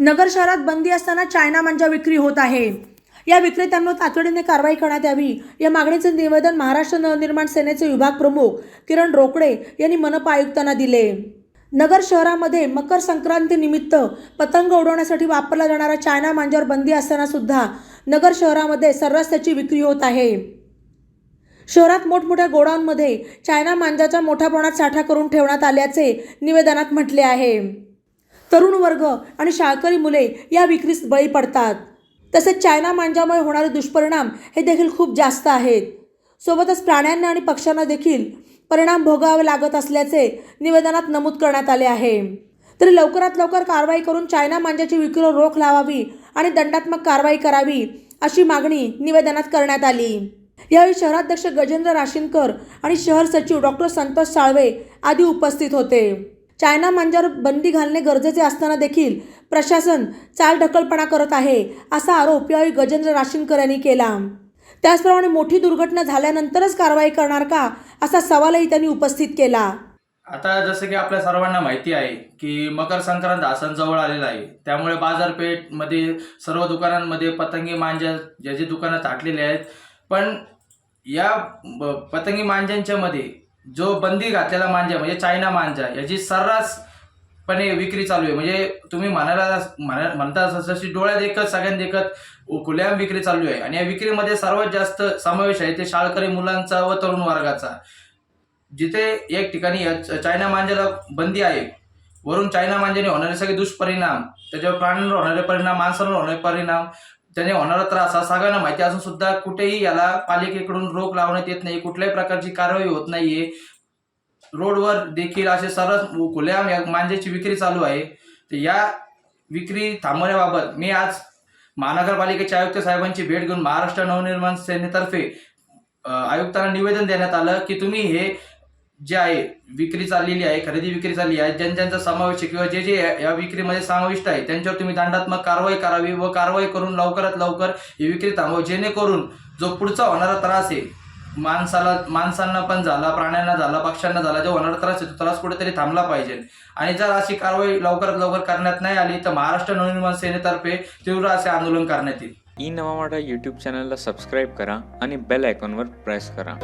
नगर शहरात बंदी असताना चायना मांजा विक्री होत आहे. या विक्रेत्यांवर तातडीने कारवाई करण्यात यावी. या मागणीचे निवेदन महाराष्ट्र नवनिर्माण सेनेचे विभाग प्रमुख किरण रोकडे यांनी मनपा आयुक्तांना दिले. नगर शहरामध्ये मकर संक्रांतीनिमित्त पतंग उडवण्यासाठी वापरला जाणारा चायना मांजावर बंदी असताना सुद्धा नगर शहरामध्ये सर्रास त्याची विक्री होत आहे. शहरात मोठमोठ्या गोडाऊनमध्ये चायना मांजाचा मोठ्या प्रमाणात साठा करून ठेवण्यात आल्याचे निवेदनात म्हटले आहे. तरुण वर्ग आणि शाळकरी मुले या विक्रीस बळी पडतात. तसेच चायना मांजामुळे होणारे दुष्परिणाम हे देखील खूप जास्त आहेत. सोबतच प्राण्यांना आणि पक्ष्यांना देखील परिणाम भोगावे लागत असल्याचे निवेदनात नमूद करण्यात आले आहे. तरी लवकरात लवकर कारवाई करून चायना मांजाची विक्रीवर रोख लावावी आणि दंडात्मक कारवाई करावी अशी मागणी निवेदनात करण्यात आली. यावेळी शहराध्यक्ष गजेंद्र राशीनकर आणि शहर सचिव डॉक्टर संतोष साळवे आदी उपस्थित होते. चायना मांजावर बंदी घालणे गरजेचे असताना देखील प्रशासन चालढकलपणा करत आहे असा आरोप यावेळी गजेंद्र राशीनकर यांनी केला. त्याचप्रमाणे मोठी दुर्घटना झाल्यानंतरच कारवाई करणार का असा सवालही त्यांनी उपस्थित केला. आता जसं की आपल्या सर्वांना माहिती आहे की मकर संक्रांत हा सण जवळ आलेला आहे. त्यामुळे बाजारपेठमध्ये सर्व दुकानांमध्ये पतंगी मांजा ज्याची दुकानं ताटलेली आहेत पण या पतंगी मांजांच्यामध्ये जो बंदी घातलेला मांजा म्हणजे चायना मांजा याची सर्रासपणे विक्री चालू आहे. म्हणजे तुम्ही म्हणायला म्हणा- म्हणता जसं जशी डोळ्यात एकच देखत खुल्याम विक्री चालू आहे. आणि या विक्रीमध्ये सर्वात जास्त समावेश आहे ते शाळकरी मुलांचा व तरुण वर्गाचा. जिथे एक ठिकाणी च- चायना मांजाला बंदी आहे वरून चायना मांजाने होणारे सगळे दुष्परिणाम त्याच्यावर प्राण्यांवर होणारे परिणाम माणसांवर होणारे परिणाम त्याने होणारा त्रास हा सगळ्यांना माहिती असून सुद्धा कुठेही याला पालिकेकडून रोख लावण्यात येत नाही. कुठल्याही प्रकारची कारवाई होत नाहीये. रोडवर देखील असे सर्व खुल्या या विक्री चालू आहे. तर या विक्री थांबवण्याबाबत मी आज महानगरपालिकेचे आयुक्त साहेबांची भेट घेऊन महाराष्ट्र नवनिर्माण सेनेतर्फे आयुक्तांना निवेदन देण्यात आलं की तुम्ही हे जे आहे विक्री चाललेली आहे खरेदी विक्री चालली आहे ज्यांच्यांचा समावेश आहे किंवा जे जे या- विक्रीमध्ये समाविष्ट आहे त्यांच्यावर तुम्ही दंडात्मक कारवाई करावी व कारवाई करून लवकरात लवकर ही विक्री थांबवा. जेणेकरून जो पुढचा होणारा त्रास आहे माणसाला माणसांना पण झाला प्राण्यांना झाला पक्ष्यांना झाला जो होणारा त्रास आहे तो त्रास कुठेतरी थांबला पाहिजे. आणि जर अशी कारवाई लवकरात लवकर करण्यात नाही आली तर महाराष्ट्र नवनिर्माण सेनेतर्फे तीव्र असे आंदोलन करण्यात येईल. ई नवा मराठा यूट्यूब चॅनलला सबस्क्राईब करा आणि बेल आयकॉनवर प्रेस करा.